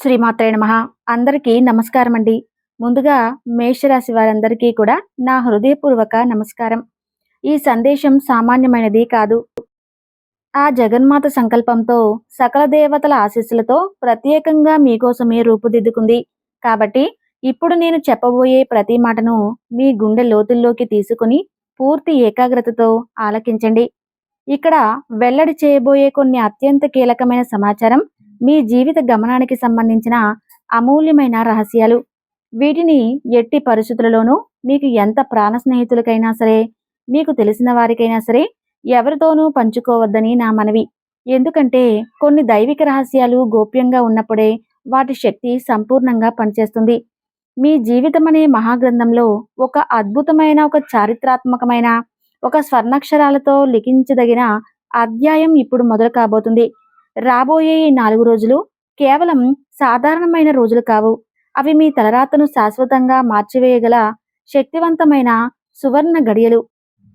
శ్రీమాత్రే నమ. అందరికీ నమస్కారం అండి ముందుగా మేషరాశి వారందరికీ కూడా నా హృదయపూర్వక నమస్కారం. ఈ సందేశం సామాన్యమైనది కాదు. ఆ జగన్మాత సంకల్పంతో సకల దేవతల ఆశీస్సులతో ప్రత్యేకంగా మీకోసమే రూపుదిద్దుకుంది. కాబట్టి ఇప్పుడు నేను చెప్పబోయే ప్రతి మాటను మీ గుండె లోతుల్లోకి తీసుకుని పూర్తి ఏకాగ్రతతో ఆలకించండి. ఇక్కడ వెల్లడి చేయబోయే కొన్ని అత్యంత కీలకమైన సమాచారం మీ జీవిత గమనానికి సంబంధించిన అమూల్యమైన రహస్యాలు. వీటిని ఎట్టి పరిస్థితులలోనూ మీకు ఎంత ప్రాణ స్నేహితులకైనా సరే మీకు తెలిసిన వారికైనా సరే ఎవరితోనూ పంచుకోవద్దని నా మనవి. ఎందుకంటే కొన్ని దైవిక రహస్యాలు గోప్యంగా ఉన్నప్పుడే వాటి శక్తి సంపూర్ణంగా పనిచేస్తుంది. మీ జీవితం అనే మహాగ్రంథంలో ఒక అద్భుతమైన ఒక చారిత్రాత్మకమైన ఒక స్వర్ణాక్షరాలతో లిఖించదగిన అధ్యాయం ఇప్పుడు మొదలు కాబోతుంది. రాబోయే ఈ నాలుగు రోజులు కేవలం సాధారణమైన రోజులు కావు. అవి మీ తలరాతను శాశ్వతంగా మార్చివేయగల శక్తివంతమైన సువర్ణ గడియలు.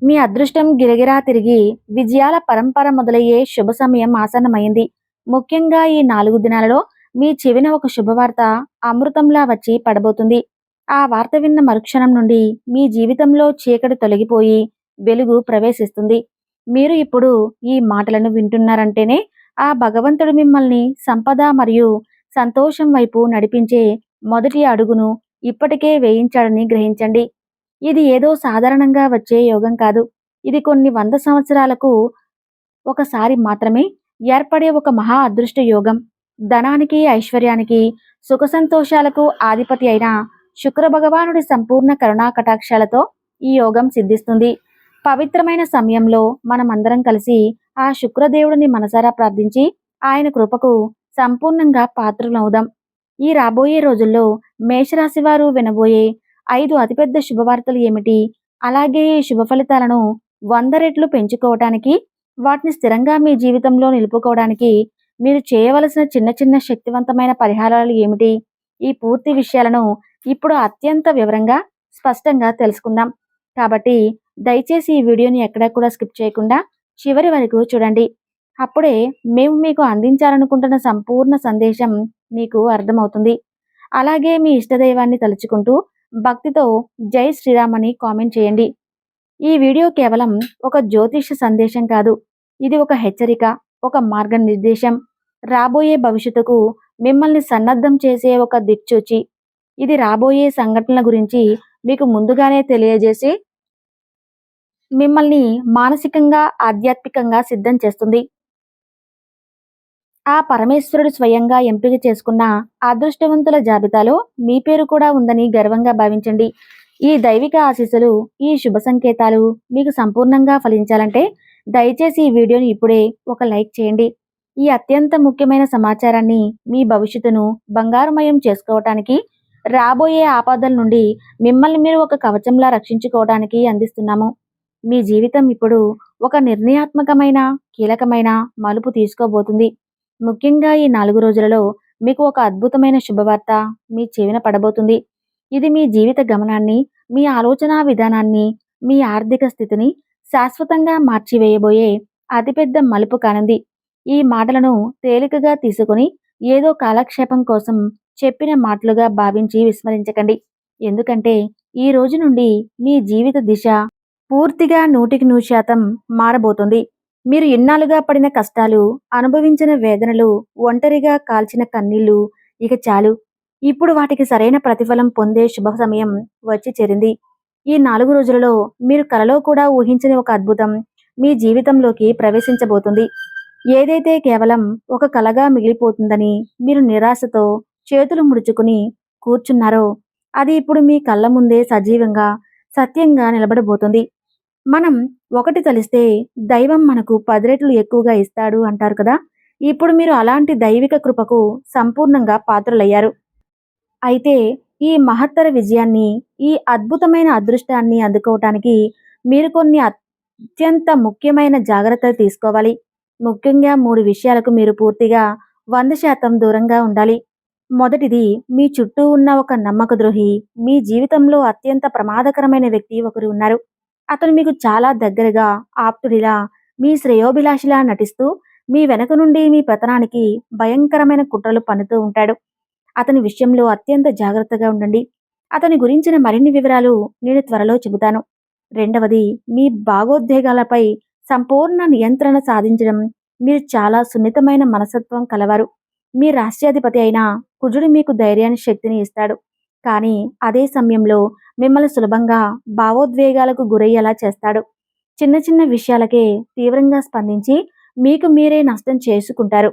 మీ అదృష్టం గిరగిరా తిరిగి విజయాల పరంపర మొదలయ్యే శుభ సమయం ఆసన్నమైంది. ముఖ్యంగా ఈ నాలుగు దినాలలో మీ చెవిన ఒక శుభవార్త అమృతంలా వచ్చి పడబోతుంది. ఆ వార్త విన్న మరుక్షణం నుండి మీ జీవితంలో చీకటి తొలగిపోయి వెలుగు ప్రవేశిస్తుంది. మీరు ఇప్పుడు ఈ మాటలను వింటున్నారంటేనే ఆ భగవంతుడు మిమ్మల్ని సంపద మరియు సంతోషం వైపు నడిపించే మొదటి అడుగును ఇప్పటికే వేయించాడని గ్రహించండి. ఇది ఏదో సాధారణంగా వచ్చే యోగం కాదు. ఇది కొన్ని వంద సంవత్సరాలకు ఒకసారి మాత్రమే ఏర్పడే ఒక మహా అదృష్ట యోగం. ధనానికి ఐశ్వర్యానికి సుఖ సంతోషాలకు ఆధిపతి అయిన శుక్ర భగవానుడి సంపూర్ణ కరుణా కటాక్షాలతో ఈ యోగం సిద్ధిస్తుంది. పవిత్రమైన సమయంలో మనమందరం కలిసి ఆ శుక్రదేవుడిని మనసారా ప్రార్థించి ఆయన కృపకు సంపూర్ణంగా పాత్రలవుదాం. ఈ రాబోయే రోజుల్లో మేషరాశి వారు వినబోయే ఐదు అతిపెద్ద శుభవార్తలు ఏమిటి? అలాగే ఈ శుభ ఫలితాలను వంద రెట్లు పెంచుకోవటానికి వాటిని స్థిరంగా మీ జీవితంలో నిలుపుకోవడానికి మీరు చేయవలసిన చిన్న చిన్న శక్తివంతమైన పరిహారాలు ఏమిటి? ఈ పూర్తి విషయాలను ఇప్పుడు అత్యంత వివరంగా స్పష్టంగా తెలుసుకుందాం. కాబట్టి దయచేసి ఈ వీడియోని ఎక్కడా కూడా స్కిప్ చేయకుండా చివరి వరకు చూడండి. అప్పుడే మేము మీకు అందించాలనుకుంటున్న సంపూర్ణ సందేశం మీకు అర్థమవుతుంది. అలాగే మీ ఇష్టదైవాన్ని తలుచుకుంటూ భక్తితో జై శ్రీరామ్ అని కామెంట్ చేయండి. ఈ వీడియో కేవలం ఒక జ్యోతిష సందేశం కాదు ఇది ఒక హెచ్చరిక ఒక మార్గనిర్దేశం. రాబోయే భవిష్యత్తుకు మిమ్మల్ని సన్నద్ధం చేసే ఒక దిక్చూచి ఇది రాబోయే సంఘటనల గురించి మీకు ముందుగానే తెలియజేసి మిమ్మల్ని మానసికంగా ఆధ్యాత్మికంగా సిద్ధం చేస్తుంది. ఆ పరమేశ్వరుడు స్వయంగా ఎంపిక చేసుకున్న అదృష్టవంతుల జాబితాలో మీ పేరు కూడా ఉందని గర్వంగా భావించండి. ఈ దైవిక ఆశీస్సులు ఈ శుభ సంకేతాలు మీకు సంపూర్ణంగా ఫలించాలంటే దయచేసి ఈ వీడియోని ఇప్పుడే ఒక లైక్ చేయండి. ఈ అత్యంత ముఖ్యమైన సమాచారాన్ని మీ భవిష్యత్తును బంగారుమయం చేసుకోవటానికి రాబోయే ఆపదల నుండి మిమ్మల్ని మీరు ఒక కవచంలా రక్షించుకోవడానికి అందిస్తున్నాము. మీ జీవితం ఇప్పుడు ఒక నిర్ణయాత్మకమైన కీలకమైన మలుపు తీసుకోబోతుంది. ముఖ్యంగా ఈ నాలుగు రోజులలో మీకు ఒక అద్భుతమైన శుభవార్త మీ చెవిన పడబోతుంది. ఇది మీ జీవిత గమనాన్ని మీ ఆలోచనా విధానాన్ని మీ ఆర్థిక స్థితిని శాశ్వతంగా మార్చివేయబోయే అతిపెద్ద మలుపు కానుంది. ఈ మాటలను తేలికగా తీసుకుని ఏదో కాలక్షేపం కోసం చెప్పిన మాటలుగా భావించి విస్మరించకండి. ఎందుకంటే ఈ రోజు నుండి మీ జీవిత దిశ పూర్తిగా నూటికి నూరు శాతం మారబోతుంది. మీరు ఇన్నాళ్ళుగా పడిన కష్టాలు అనుభవించిన వేదనలు ఒంటరిగా కాల్చిన కన్నీళ్ళు ఇక చాలు. ఇప్పుడు వాటికి సరైన ప్రతిఫలం పొందే శుభ సమయం వచ్చి చేరింది. ఈ నాలుగు రోజులలో మీరు కలలో కూడా ఊహించని ఒక అద్భుతం మీ జీవితంలోకి ప్రవేశించబోతుంది. ఏదైతే కేవలం ఒక కలగా మిగిలిపోతుందని మీరు నిరాశతో చేతులు ముడుచుకుని కూర్చున్నారో అది ఇప్పుడు మీ కళ్ళ ముందే సజీవంగా సత్యంగా నిలబడబోతుంది. మనం ఒకటి తలిస్తే దైవం మనకు పది రెట్లు ఎక్కువగా ఇస్తాడు అంటారు కదా? ఇప్పుడు మీరు అలాంటి దైవిక కృపకు సంపూర్ణంగా పాత్రలయ్యారు. అయితే ఈ మహత్తర విజయాన్ని ఈ అద్భుతమైన అదృష్టాన్ని అందుకోవటానికి మీరు కొన్ని అత్యంత ముఖ్యమైన జాగ్రత్తలు తీసుకోవాలి. ముఖ్యంగా మూడు విషయాలకు మీరు పూర్తిగా వంద శాతం దూరంగా ఉండాలి. మొదటిది మీ చుట్టూ ఉన్న ఒక నమ్మక ద్రోహి మీ జీవితంలో అత్యంత ప్రమాదకరమైన వ్యక్తి ఒకరు ఉన్నారు. అతను మీకు చాలా దగ్గరగా ఆప్తుడిలా మీ శ్రేయోభిలాషిలా నటిస్తూ మీ వెనక నుండి మీ పతనానికి భయంకరమైన కుట్రలు పన్నుతూ ఉంటాడు. అతని విషయంలో అత్యంత జాగ్రత్తగా ఉండండి. అతని గురించిన మరిన్ని వివరాలు నేను త్వరలో చెబుతాను. రెండవది మీ భావోద్వేగాలపై సంపూర్ణ నియంత్రణ సాధించడం మీరు చాలా సున్నితమైన మనసత్వం కలవారు. మీ రాష్ట్రాధిపతి అయిన కుజుడు మీకు ధైర్యాన్ని శక్తిని ఇస్తాడు. కానీ అదే సమయంలో మిమ్మల్ని సులభంగా భావోద్వేగాలకు గురయ్యేలా చేస్తాడు. చిన్న చిన్న విషయాలకే తీవ్రంగా స్పందించి మీకు మీరే నష్టం చేసుకుంటారు.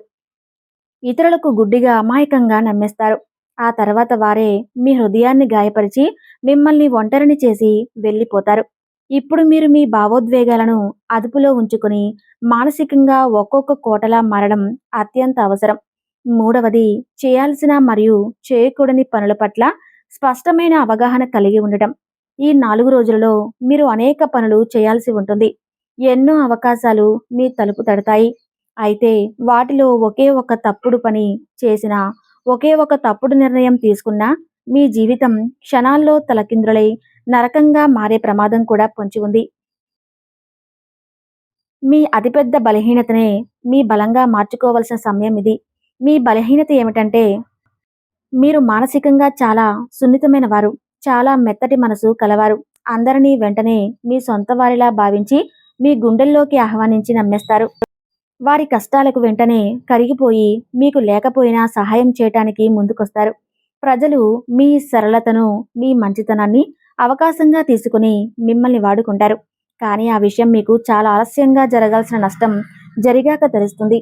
ఇతరులకు గుడ్డిగా అమాయకంగా నమ్మేస్తారు. ఆ తర్వాత వారే మీ హృదయాన్ని గాయపరిచి మిమ్మల్ని ఒంటరిని చేసి వెళ్ళిపోతారు. ఇప్పుడు మీరు మీ భావోద్వేగాలను అదుపులో ఉంచుకుని మానసికంగా ఒక్కొక్క కోటలా మారడం అత్యంత అవసరం. మూడవది చేయాల్సిన మరియు చేయకూడని పనుల పట్ల స్పష్టమైన అవగాహన కలిగి ఉండటం. ఈ నాలుగు రోజులలో మీరు అనేక పనులు చేయాల్సి ఉంటుంది. ఎన్నో అవకాశాలు మీ తలుపు తడతాయి. అయితే వాటిలో ఒకే ఒక తప్పుడు పని చేసిన ఒకే ఒక తప్పుడు నిర్ణయం తీసుకున్నా మీ జీవితం క్షణాల్లో తలకిందులై నరకంగా మారే ప్రమాదం కూడా పొంచి ఉంది. మీ అతిపెద్ద బలహీనతనే మీ బలంగా మార్చుకోవలసిన సమయం ఇది. మీ బలహీనత ఏమిటంటే మీరు మానసికంగా చాలా సున్నితమైన వారు చాలా మెత్తటి మనసు కలవారు. అందరినీ వెంటనే మీ సొంత వారిలా భావించి మీ గుండెల్లోకి ఆహ్వానించి నమ్మేస్తారు. వారి కష్టాలకు వెంటనే కరిగిపోయి మీకు లేకపోయినా సహాయం చేయటానికి ముందుకొస్తారు. ప్రజలు మీ సరళతను మీ మంచితనాన్ని అవకాశంగా తీసుకుని మిమ్మల్ని వాడుకుంటారు. కానీ ఆ విషయం మీకు చాలా ఆలస్యంగా జరగాల్సిన నష్టం జరిగాక తెలుస్తుంది.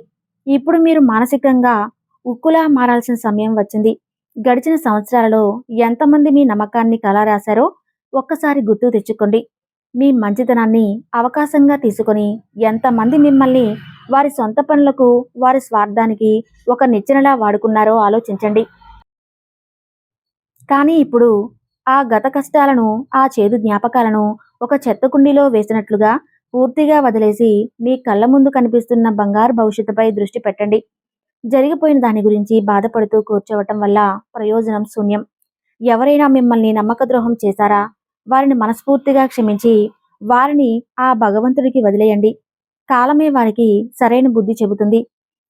ఇప్పుడు మీరు మానసికంగా ఉక్కులా మారాల్సిన సమయం వచ్చింది. గడిచిన సంవత్సరాలలో ఎంతమంది మీ నమ్మకాన్ని కలరాశారో ఒక్కసారి గుర్తు తెచ్చుకోండి. మీ మంచితనాన్ని అవకాశంగా తీసుకొని ఎంతమంది మిమ్మల్ని వారి సొంత పనులకు వారి స్వార్థానికి ఒక నిచ్చెనలా వాడుకున్నారో ఆలోచించండి. కానీ ఇప్పుడు ఆ గత కష్టాలను ఆ చేదు జ్ఞాపకాలను ఒక చెత్త కుండీలో వేసినట్లుగా పూర్తిగా వదిలేసి మీ కళ్ళ ముందు కనిపిస్తున్న బంగారు భవిష్యత్తుపై దృష్టి పెట్టండి. జరిగిపోయిన దాని గురించి బాధపడుతూ కూర్చోవటం వల్ల ప్రయోజనం శూన్యం. ఎవరైనా మిమ్మల్ని నమ్మకద్రోహం చేశారా? వారిని మనస్ఫూర్తిగా క్షమించి వారిని ఆ భగవంతుడికి వదిలేయండి. కాలమే వారికి సరైన బుద్ధి చెబుతుంది.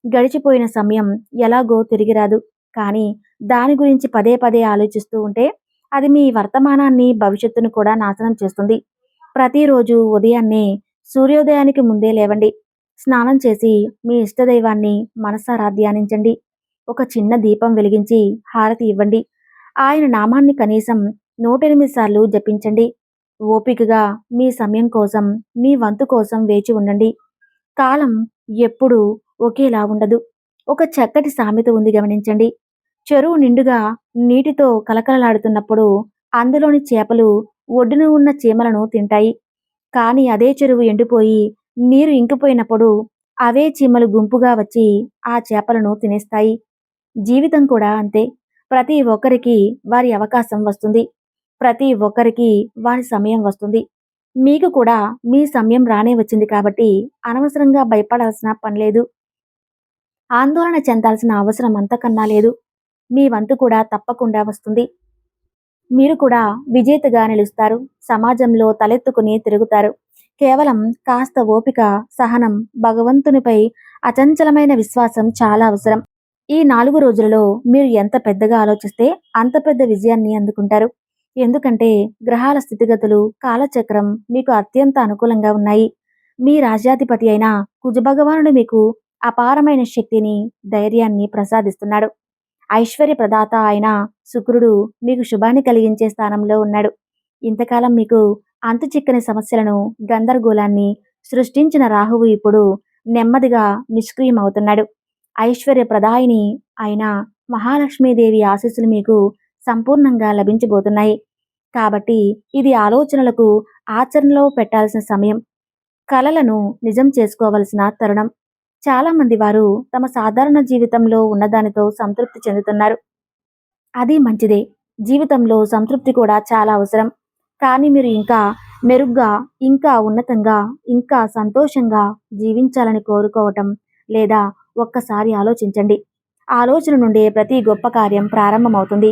గడిచిపోయిన సమయం ఎలాగో తిరిగి రాదు. కానీ దాని గురించి పదే పదే ఆలోచిస్తూ ఉంటే అది మీ వర్తమానాన్ని భవిష్యత్తును కూడా నాశనం చేస్తుంది. ప్రతిరోజు ఉదయాన్నే సూర్యోదయానికి ముందే లేవండి. స్నానం చేసి మీ ఇష్టదైవాన్ని మనసారా ధ్యానించండి. ఒక చిన్న దీపం వెలిగించి హారతి ఇవ్వండి. ఆయన నామాన్ని కనీసం నూట ఎనిమిది సార్లు జపించండి. ఓపికగా మీ సమయం కోసం మీ వంతు కోసం వేచి ఉండండి. కాలం ఎప్పుడూ ఒకేలా ఉండదు. ఒక చక్కటి సామెత ఉంది గమనించండి. చెరువు నిండుగా నీటితో కలకలలాడుతున్నప్పుడు అందులోని చేపలు ఒడ్డున ఉన్న చీమలను తింటాయి. కానీ అదే చెరువు ఎండిపోయి నీరు ఇంకిపోయినప్పుడు అవే చీమలు గుంపుగా వచ్చి ఆ చేపలను తినేస్తాయి. జీవితం కూడా అంతే. ప్రతి ఒక్కరికి వారి అవకాశం వస్తుంది. ప్రతి ఒక్కరికి వారి సమయం వస్తుంది. మీకు కూడా మీ సమయం రానే వచ్చింది కాబట్టి అనవసరంగా భయపడాల్సిన పని లేదు. ఆందోళన చెందాల్సిన అవసరం అంతకన్నా లేదు. మీ వంతు కూడా తప్పకుండా వస్తుంది. మీరు కూడా విజేతగా నిలుస్తారు. సమాజంలో తలెత్తుకుని తిరుగుతారు. కేవలం కాస్త ఓపిక సహనం భగవంతునిపై అచంచలమైన విశ్వాసం చాలా అవసరం. ఈ నాలుగు రోజులలో మీరు ఎంత పెద్దగా ఆలోచిస్తే అంత పెద్ద విజయాన్ని అందుకుంటారు. ఎందుకంటే గ్రహాల స్థితిగతులు కాలచక్రం మీకు అత్యంత అనుకూలంగా ఉన్నాయి. మీ రాజ్యాధిపతి అయిన కుజభగవానుడు మీకు అపారమైన శక్తిని ధైర్యాన్ని ప్రసాదిస్తున్నాడు. ఐశ్వర్య ప్రదాత అయిన శుక్రుడు మీకు శుభాన్ని కలిగించే స్థానంలో ఉన్నాడు. ఇంతకాలం మీకు అంతు చిక్కని సమస్యలను గందరగోళాన్ని సృష్టించిన రాహువు ఇప్పుడు నెమ్మదిగా నిష్క్రియమవుతున్నాడు. ఐశ్వర్య ప్రదాయిని అయిన మహాలక్ష్మీదేవి ఆశీస్సులు మీకు సంపూర్ణంగా లభించబోతున్నాయి. కాబట్టి ఇది ఆలోచనలకు ఆచరణలో పెట్టాల్సిన సమయం. కలలను నిజం చేసుకోవలసిన తరుణం. చాలామంది వారు తమ సాధారణ జీవితంలో ఉన్నదానితో సంతృప్తి చెందుతున్నారు. అది మంచిదే. జీవితంలో సంతృప్తి కూడా చాలా అవసరం. కానీ మీరు ఇంకా మెరుగ్గా ఇంకా ఉన్నతంగా ఇంకా సంతోషంగా జీవించాలని కోరుకోవటం లేదా ఒక్కసారి ఆలోచించండి. ఆలోచన నుండి ప్రతి గొప్ప కార్యం ప్రారంభమవుతుంది.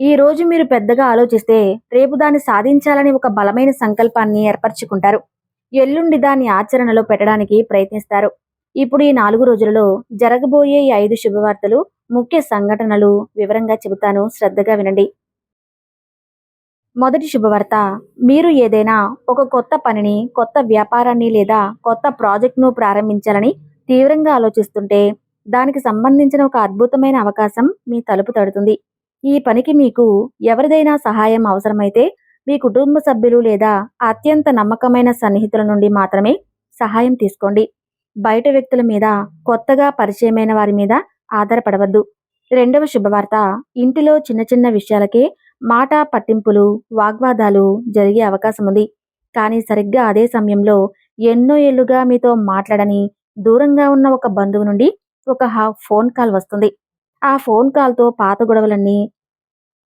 ఈ రోజు మీరు పెద్దగా ఆలోచిస్తే రేపు దాన్ని సాధించాలని ఒక బలమైన సంకల్పాన్ని ఏర్పరచుకుంటారు. ఎల్లుండి దాన్ని ఆచరణలో పెట్టడానికి ప్రయత్నిస్తారు. ఇప్పుడు ఈ నాలుగు రోజులలో జరగబోయే ఈ ఐదు శుభవార్తలు ముఖ్య సంఘటనలు వివరంగా చెబుతాను. శ్రద్ధగా వినండి. మొదటి శుభవార్త. మీరు ఏదైనా ఒక కొత్త పనిని కొత్త వ్యాపారాన్ని లేదా కొత్త ప్రాజెక్ట్ను ప్రారంభించాలని తీవ్రంగా ఆలోచిస్తుంటే దానికి సంబంధించిన ఒక అద్భుతమైన అవకాశం మీ తలుపు తడుతుంది. ఈ పనికి మీకు ఎవరిదైనా సహాయం అవసరమైతే మీ కుటుంబ సభ్యులు లేదా అత్యంత నమ్మకమైన సన్నిహితుల నుండి మాత్రమే సహాయం తీసుకోండి. బయట వ్యక్తుల మీద కొత్తగా పరిచయమైన వారి మీద ఆధారపడవద్దు. రెండవ శుభవార్త. ఇంటిలో చిన్న చిన్న విషయాలకే మాట పట్టింపులు వాగ్వాదాలు జరిగే అవకాశం ఉంది కానీ సరిగ్గా అదే సమయంలో ఎన్నో ఏళ్ళుగా మీతో మాట్లాడని దూరంగా ఉన్న ఒక బంధువు నుండి ఒక హాఫ్ ఫోన్ కాల్ వస్తుంది. ఆ ఫోన్ కాల్తో పాత గొడవలన్నీ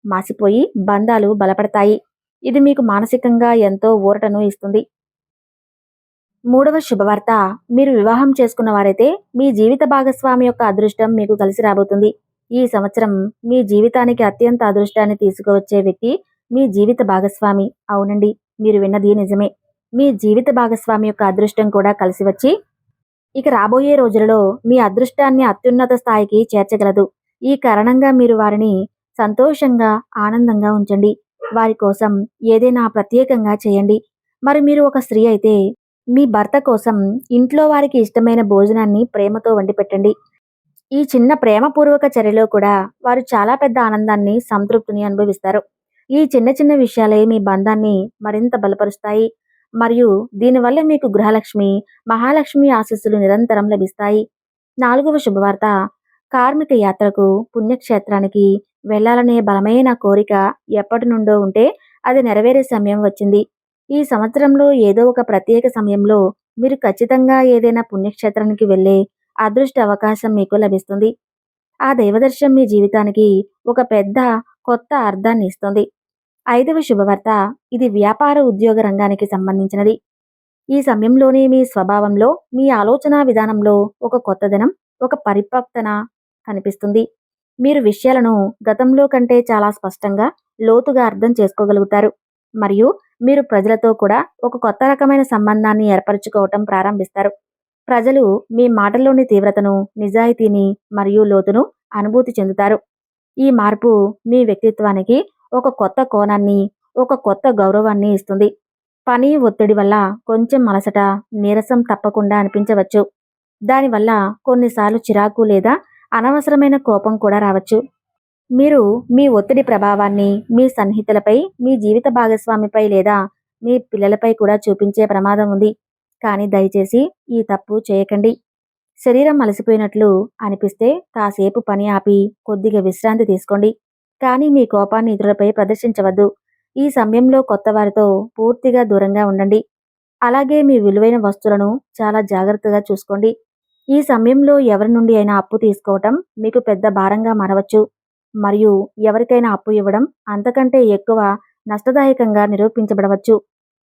మాసిపోయి బంధాలు బలపడతాయి. ఇది మీకు మానసికంగా ఎంతో ఊరటను ఇస్తుంది. మూడవ శుభవార్త. మీరు వివాహం చేసుకున్న వారైతే మీ జీవిత భాగస్వామి యొక్క అదృష్టం మీకు కలిసి రాబోతుంది. ఈ సంవత్సరం మీ జీవితానికి అత్యంత అదృష్టాన్ని తీసుకువచ్చే వ్యక్తి మీ జీవిత భాగస్వామి. అవునండి మీరు విన్నది నిజమే. మీ జీవిత భాగస్వామి యొక్క అదృష్టం కూడా కలిసి వచ్చి ఇక రాబోయే రోజులలో మీ అదృష్టాన్ని అత్యున్నత స్థాయికి చేర్చగలదు. ఈ కారణంగా మీరు వారిని సంతోషంగా ఆనందంగా ఉంచండి. వారి కోసం ఏదైనా ప్రత్యేకంగా చేయండి. మరి మీరు ఒక స్త్రీ అయితే మీ భర్త కోసం ఇంట్లో వారికి ఇష్టమైన భోజనాన్ని ప్రేమతో వండి పెట్టండి ఈ చిన్న ప్రేమపూర్వక చర్యలో కూడా వారు చాలా పెద్ద ఆనందాన్ని సంతృప్తిని అనుభవిస్తారు. ఈ చిన్న చిన్న విషయాలే మీ బంధాన్ని మరింత బలపరుస్తాయి. మరియు దీనివల్ల మీకు గృహలక్ష్మి మహాలక్ష్మి ఆశీస్సులు నిరంతరం లభిస్తాయి. నాలుగవ శుభవార్త కార్మిక యాత్రకు పుణ్యక్షేత్రానికి వెళ్ళాలనే బలమైన కోరిక ఎప్పటి నుండో ఉంటే అది నెరవేరే సమయం వచ్చింది. ఈ సంవత్సరంలో ఏదో ఒక ప్రత్యేక సమయంలో మీరు ఖచ్చితంగా ఏదైనా పుణ్యక్షేత్రానికి వెళ్ళే అదృష్ట అవకాశం మీకు లభిస్తుంది. ఆ దైవదర్శనం మీ జీవితానికి ఒక పెద్ద కొత్త అర్థాన్ని ఇస్తుంది. ఐదవ శుభవార్త ఇది వ్యాపార ఉద్యోగ రంగానికి సంబంధించినది. ఈ సమయంలోనే మీ స్వభావంలో మీ ఆలోచన విధానంలో ఒక కొత్తదనం ఒక పరిపక్తన కనిపిస్తుంది. మీరు విషయాలను గతంలో కంటే చాలా స్పష్టంగా లోతుగా అర్థం చేసుకోగలుగుతారు. మరియు మీరు ప్రజలతో కూడా ఒక కొత్త రకమైన సంబంధాన్ని ఏర్పరచుకోవటం ప్రారంభిస్తారు. ప్రజలు మీ మాటల్లోని తీవ్రతను నిజాయితీని మరియు లోతును అనుభూతి చెందుతారు. ఈ మార్పు మీ వ్యక్తిత్వానికి ఒక కొత్త కోణాన్ని ఒక కొత్త గౌరవాన్ని ఇస్తుంది. పని ఒత్తిడి వల్ల కొంచెం అలసట నీరసం తప్పకుండా అనిపించవచ్చు. దానివల్ల కొన్నిసార్లు చిరాకు లేదా అనవసరమైన కోపం కూడా రావచ్చు. మీరు మీ ఒత్తిడి ప్రభావాన్ని మీ సన్నిహితులపై మీ జీవిత భాగస్వామిపై లేదా మీ పిల్లలపై కూడా చూపించే ప్రమాదం ఉంది. కానీ దయచేసి ఈ తప్పు చేయకండి. శరీరం అలసిపోయినట్లు అనిపిస్తే కాసేపు పని ఆపి కొద్దిగా విశ్రాంతి తీసుకోండి. కానీ మీ కోపాన్ని ఇతరులపై ప్రదర్శించవద్దు. ఈ సమయంలో కొత్త వారితో పూర్తిగా దూరంగా ఉండండి. అలాగే మీ విలువైన వస్తువులను చాలా జాగ్రత్తగా చూసుకోండి. ఈ సమయంలో ఎవరి నుండి అయినా అప్పు తీసుకోవటం మీకు పెద్ద భారంగా మారవచ్చు. మరియు ఎవరికైనా అప్పు ఇవ్వడం అంతకంటే ఎక్కువ నష్టదాయకంగా నిరూపించబడవచ్చు.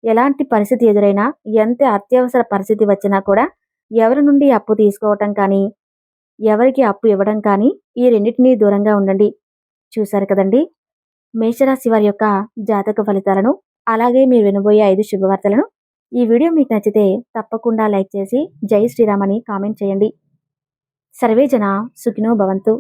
ఎలాంటి పరిస్థితి ఎదురైనా ఎంత అత్యవసర పరిస్థితి వచ్చినా కూడా ఎవరి నుండి అప్పు తీసుకోవటం కానీ ఎవరికి అప్పు ఇవ్వడం కానీ ఈ రెండింటినీ దూరంగా ఉండండి. చూశారు కదండి? మేషరాశి వారి యొక్క జాతక ఫలితాలను అలాగే మీరు వినబోయే ఐదు శుభవార్తలను ఈ వీడియో మీకు నచ్చితే తప్పకుండా లైక్ చేసి జై శ్రీరామ్ అని కామెంట్ చేయండి. సర్వే జన సుఖినో భవంతు.